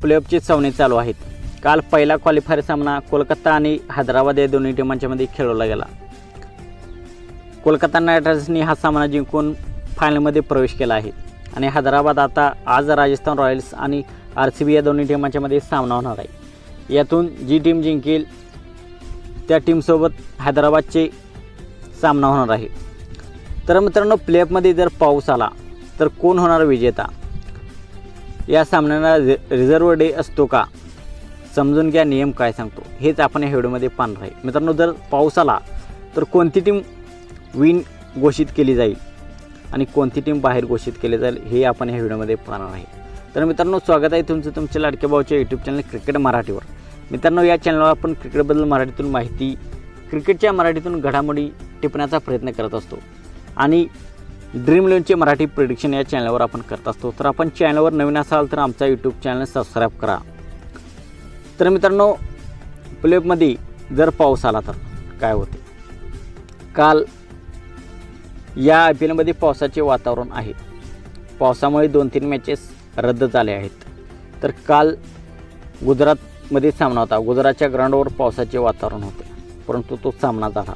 प्लेऑफची सामने चालू आहेत. काल पहिला क्वालिफायर सामना कोलकाता आणि हैदराबाद या दोन्ही टीमांच्यामध्ये खेळवला गेला. कोलकाता नाईट रायडर्सनी हा सामना जिंकून फायनलमध्ये प्रवेश केला आहे. आणि हैदराबाद आता आज राजस्थान रॉयल्स आणि आर सी बी या दोन्ही टीमांच्यामध्ये सामना होणार आहे. यातून जी टीम जिंकेल त्या टीमसोबत हैदराबादचे सामना होणार आहे. तर मित्रांनो प्लेअपमध्ये जर पाऊस आला तर कोण होणार विजेता? या सामन्याला रि रिझर्व डे असतो का? समजून घ्या नियम काय सांगतो. हेच आपण या व्हिडिओमध्ये पाहणार आहे. मित्रांनो जर पाऊस आला तर कोणती टीम विन घोषित केली जाईल? आणि कोणती टीम बाहेर घोषित केली जाईल हे आपण या व्हिडिओमध्ये पाहणार आहे. तर मित्रांनो स्वागत आहे तुमचं तुमच्या लाडक्या भाऊच्या यूट्यूब चॅनल क्रिकेट मराठीवर. मित्रांनो या चॅनलवर आपण क्रिकेटबद्दल मराठीतून माहिती क्रिकेटच्या मराठीतून घडामोडी टिपण्याचा प्रयत्न करत असतो. आणि ड्रीम इलेव्हनचे मराठी प्रिडिक्शन या चॅनलवर आपण करत असतो. तर आपण चॅनलवर नवीन असाल तर आमचा यूट्यूब चॅनल सबस्क्राईब करा. तर मित्रांनो प्लेपमध्ये जर पाऊस आला तर काय होते? काल या आय पी एलमध्ये पावसाचे वातावरण आहे. पावसामुळे दोन तीन मॅचेस रद्द झाले आहेत. तर काल गुजरातमध्ये सामना होता. गुजरातच्या ग्राउंडवर पावसाचे वातावरण होते. परंतु तो सामना झाला.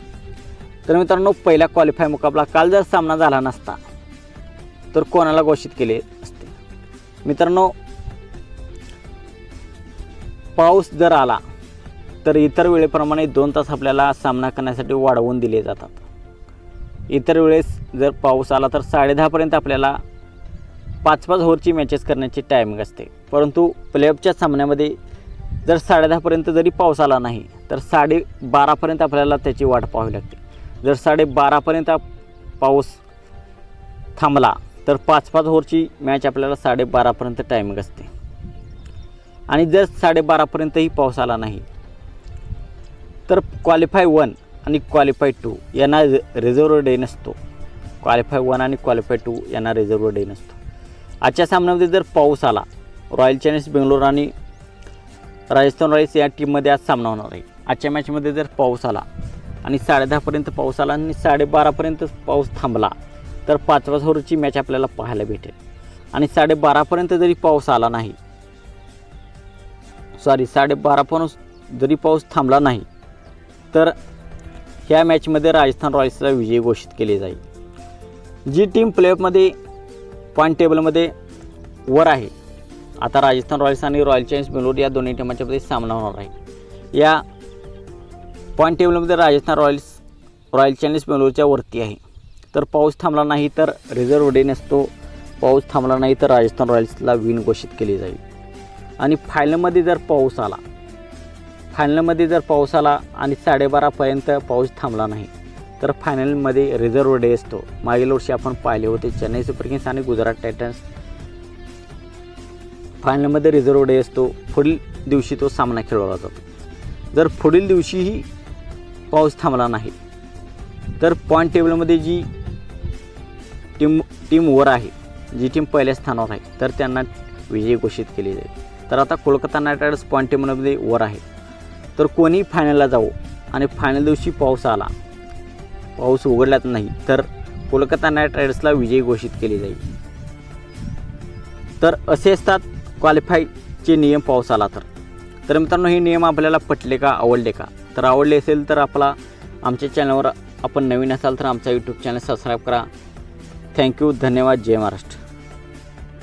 तर मित्रांनो पहिला क्वालिफाय मुकाबला काल जर सामना झाला नसता तर कोणाला घोषित केले असते? मित्रांनो पाऊस जर आला तर इतर वेळेप्रमाणे दोन तास आपल्याला सामना करण्यासाठी वाढवून दिले जातात. इतर वेळेस जर पाऊस आला तर साडेदहापर्यंत आपल्याला पाच पाच ओव्हरची मॅचेस करण्याची टायमिंग असते. परंतु प्लेऑफच्या सामन्यामध्ये जर साडेदहापर्यंत जरी पाऊस आला नाही तर साडे बारापर्यंत आपल्याला त्याची वाट पाहावी लागते. जर साडेबारापर्यंत पाऊस थांबला तर पाच पाच ओव्हरची मॅच आपल्याला साडेबारापर्यंत टायमिंग असते. आणि जर साडेबारापर्यंतही पाऊस आला नाही तर क्वालिफाय वन आणि क्वालिफाय टू यांना रिझर्व डे नसतो. क्वालिफाय वन आणि क्वालिफाय टू यांना रिझर्व डे नसतो. आजच्या सामन्यामध्ये जर पाऊस आला रॉयल चॅलेंजर्स बेंगलोर आणि राजस्थान रॉयल्स या टीममध्ये आज सामना होणार आहे. आजच्या मॅचमध्ये जर पाऊस आला आणि साडेदहापर्यंत पाऊस आला आणि साडेबारापर्यंत पाऊस थांबला. तर पाचवा झोरची मॅच आपल्याला पाहायला भेटेल. आणि साडेबारापर्यंत जरी पाऊस आला नाही सॉरी साडेबारापर्यंत जरी पाऊस थांबला नाही तर ह्या मॅचमध्ये राजस्थान रॉयल्सला विजय घोषित केले जाईल. जी टीम प्लेऑफमध्ये पॉईंट टेबलमध्ये वर आहे आता राजस्थान रॉयल्स आणि रॉयल चॅलेंज बेंगलोर या दोन्ही टीमांच्यामध्ये सामना होणार आहे. या पॉईंट टेबलमध्ये राजस्थान रॉयल्स रॉयल चॅलेंजर्स बेंगलोरच्या वरती आहे. तर पाऊस थांबला नाही तर रिझर्व डे नसतो. पाऊस थांबला नाही तर राजस्थान रॉयल्सला विन घोषित केली जाईल. आणि फायनलमध्ये जर पाऊस आला फायनलमध्ये जर पाऊस आला आणि साडेबारापर्यंत पाऊस थांबला नाही तर फायनलमध्ये रिझर्व डे असतो. मागील वर्षी आपण पाहिले होते चेन्नई सुपर किंग्स आणि गुजरात टायटन्स फायनलमध्ये रिझर्व डे असतो. पुढील दिवशी तो सामना खेळवला जातो. जर पुढील दिवशीही पाऊस थांबला नाही. तर पॉईंट टेबलमध्ये जी टीम टीम वर आहे जी टीम पहिल्या स्थानावर आहे तर त्यांना विजयी घोषित केली जाईल. तर आता कोलकाता नाईट रायडर्स पॉईंट टेबलमध्ये वर आहे. तर कोणी फायनलला जाऊ आणि फायनल दिवशी पाऊस आला पाऊस उघडलाच नाही तर कोलकाता नाईट रायडर्सला विजयी घोषित केली जाईल. तर असे असतात क्वालिफायचे नियम पाऊस आला तर. तर मित्रांनो हे नियम आपल्याला पटले का आवडले का? तर आवडले असेल तर आपला आमच्या चॅनलवर आपण नवीन असाल तर आमचा यूट्यूब चॅनल सबस्क्राईब करा. थँक्यू धन्यवाद. जय महाराष्ट्र.